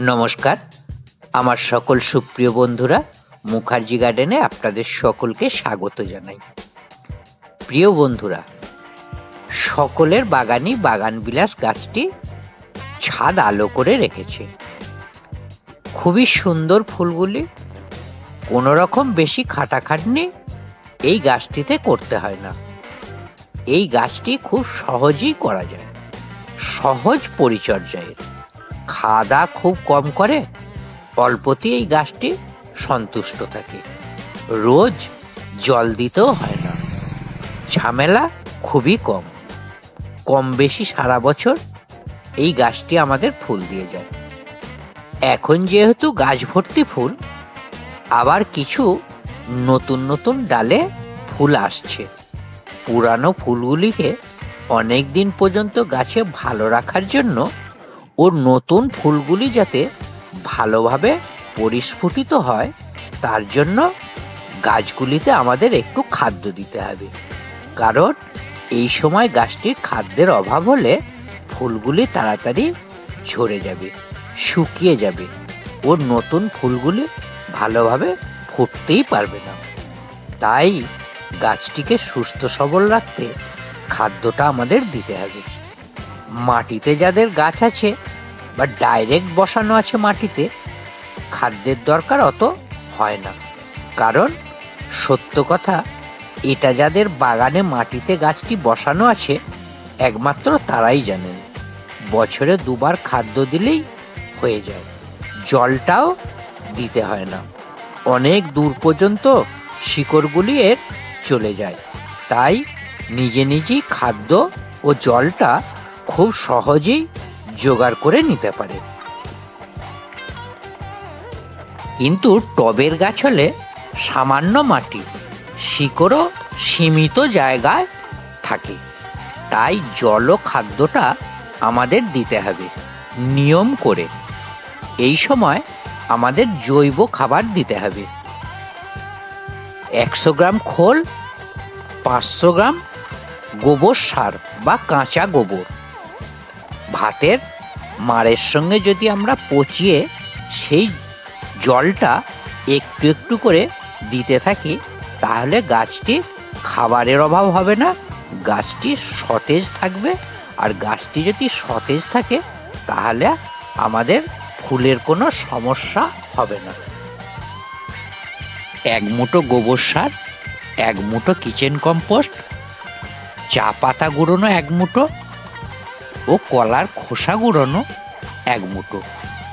নমস্কার। আমার সকল সুপ্রিয় বন্ধুরা, মুখার্জি গার্ডেনে আপনাদের সকলকে স্বাগত জানাই। প্রিয় বন্ধুরা, সকলের বাগানই বাগান বিলাস গাছটি ছাদ আলো করে রেখেছে। খুবই সুন্দর ফুলগুলি, কোনো রকম বেশি খাটাখাটনি এই গাছটিতে করতে হয় না। এই গাছটি খুব সহজেই করা যায়, সহজ পরিচর্যায়। দাওয়া খুব কম করে অল্পতেই এই গাছটি সন্তুষ্ট থাকে। রোজ জল দিতেও হয় না। ঝামেলা খুবই কম। কম বেশি সারা বছর এই গাছটি আমাদের ফুল দিয়ে যায়। এখন যেহেতু গাছ ভর্তি ফুল, আবার কিছু নতুন নতুন ডালে ফুল আসছে। পুরানো ফুলগুলিকে অনেক দিন পর্যন্ত গাছে ভালো রাখার জন্য ওর নতুন ফুলগুলি যাতে ভালোভাবে পরিস্ফুটিত হয়, তার জন্য গাছগুলিতে আমাদের একটু খাদ্য দিতে হবে। কারণ এই সময় গাছটির খাদ্যের অভাব হলে ফুলগুলি তাড়াতাড়ি ঝরে যাবে, শুকিয়ে যাবে। ওর নতুন ফুলগুলি ভালোভাবে ফুটতেই পারবে না। তাই গাছটিকে সুস্থ সবল রাখতে খাদ্যটা আমাদের দিতে হবে। মাটিতে যাদের গাছ আছে বা ডাইরেক্ট বসানো আছে মাটিতে, খাদ্যের দরকার অত হয় না। কারণ সত্য কথা, এটা যাদের বাগানে মাটিতে গাছটি বসানো আছে, একমাত্র তারাই জানেন। বছরে দুবার খাদ্য দিলেই হয়ে যায়। জলটাও দিতে হয় না। অনেক দূর পর্যন্ত শিকড়গুলি এর চলে যায়। তাই নিজে নিজেই খাদ্য ও জলটা খুব সহজেই জোগাড় করে নিতে পারে। কিন্তু টবের গাছ হলে সামান্য মাটি, শিকড়ও সীমিত জায়গায় থাকে। তাই জল খাদ্যটা আমাদের দিতে হবে নিয়ম করে। এই সময় আমাদের জৈব খাবার দিতে হবে। একশো গ্রাম খোল, পাঁচশো গ্রাম গোবর সার বা কাঁচা গোবর। ভাতের মারের সঙ্গে যদি আমরা পচিয়ে সেই জলটা একটু একটু করে দিতে থাকি, তাহলে গাছটি খাবারের অভাব হবে না, গাছটি সতেজ থাকবে। আর গাছটি যদি সতেজ থাকে, তাহলে আমাদের ফুলের কোনো সমস্যা হবে না। এক মুঠো গোবর সার, এক মুঠো কিচেন কম্পোস্ট, চা পাতা গুঁড়োনো এক মুঠো ও কলার খোসা গুঁড়োনো এক মুঠো।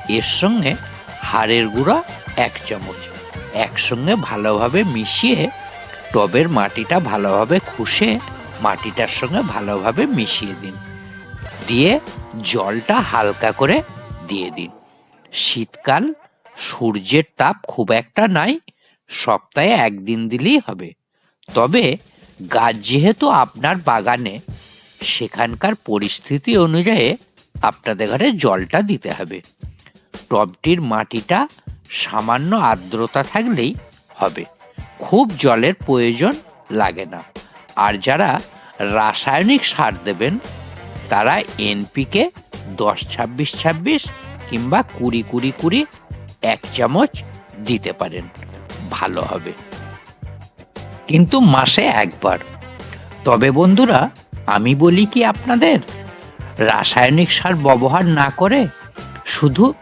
এর সঙ্গে হাড়ের গুঁড়া এক চামচ। একসঙ্গে ভালোভাবে মিশিয়ে টবের মাটিটা ভালোভাবে খুশে মাটিটার সঙ্গে ভালোভাবে মিশিয়ে দিন। দিয়ে জলটা হালকা করে দিয়ে দিন। শীতকাল সূর্যের তাপ খুব একটা নাই, সপ্তাহে একদিন দিলেই হবে। তবে গাছ যেহেতু আপনার বাগানে সেখানকার পরিস্থিতি অনুযায়ী আপনাদের ঘরে জলটা দিতে হবে। টবটির মাটিটা সামান্য আর্দ্রতা থাকলেই হবে। খুব জলের প্রয়োজন লাগে না। আর যারা রাসায়নিক সার দেবেন, তারা এনপিকে দশ ছাব্বিশ ছাব্বিশ কিংবা কুড়ি কুড়ি কুড়ি এক চামচ দিতে পারেন। ভালো হবে। কিন্তু মাসে একবার। তবে বন্ধুরা আমি বলি কি আপনাদের? রাসায়নিক সার ব্যবহার না করে শুধু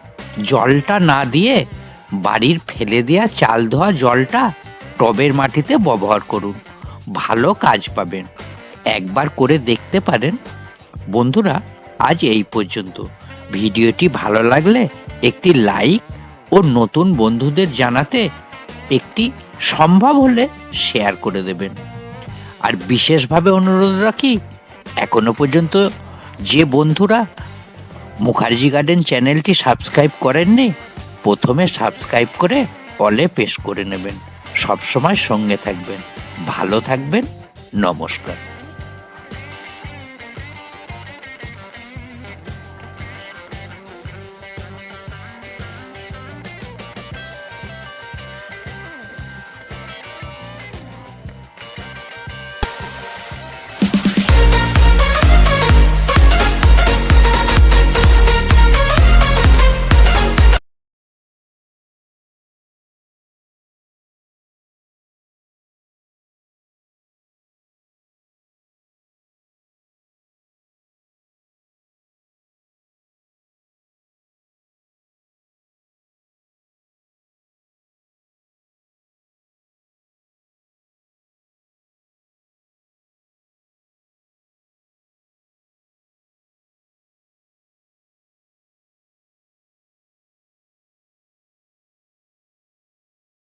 জলটা না দিয়ে বাড়ির ফেলে দেওয়া চাল ধোয়া জলটা টবের মাটিতে ব্যবহার করুন। ভালো কাজ পাবেন। একবার করে দেখতে পারেন। বন্ধুরা, আজ এই পর্যন্ত। ভিডিওটি ভালো লাগলে একটি লাইক ও নতুন বন্ধুদের জানাতে একটি সম্ভব হলে শেয়ার করে দেবেন। আর বিশেষভাবে অনুরোধ রাখি, এখনও পর্যন্ত যে বন্ধুরা মুখার্জি গার্ডেন চ্যানেলটি সাবস্ক্রাইব করেননি, প্রথমে সাবস্ক্রাইব করে অলে পেশ করে নেবেন। সবসময় সঙ্গে থাকবেন। ভালো থাকবেন। নমস্কার।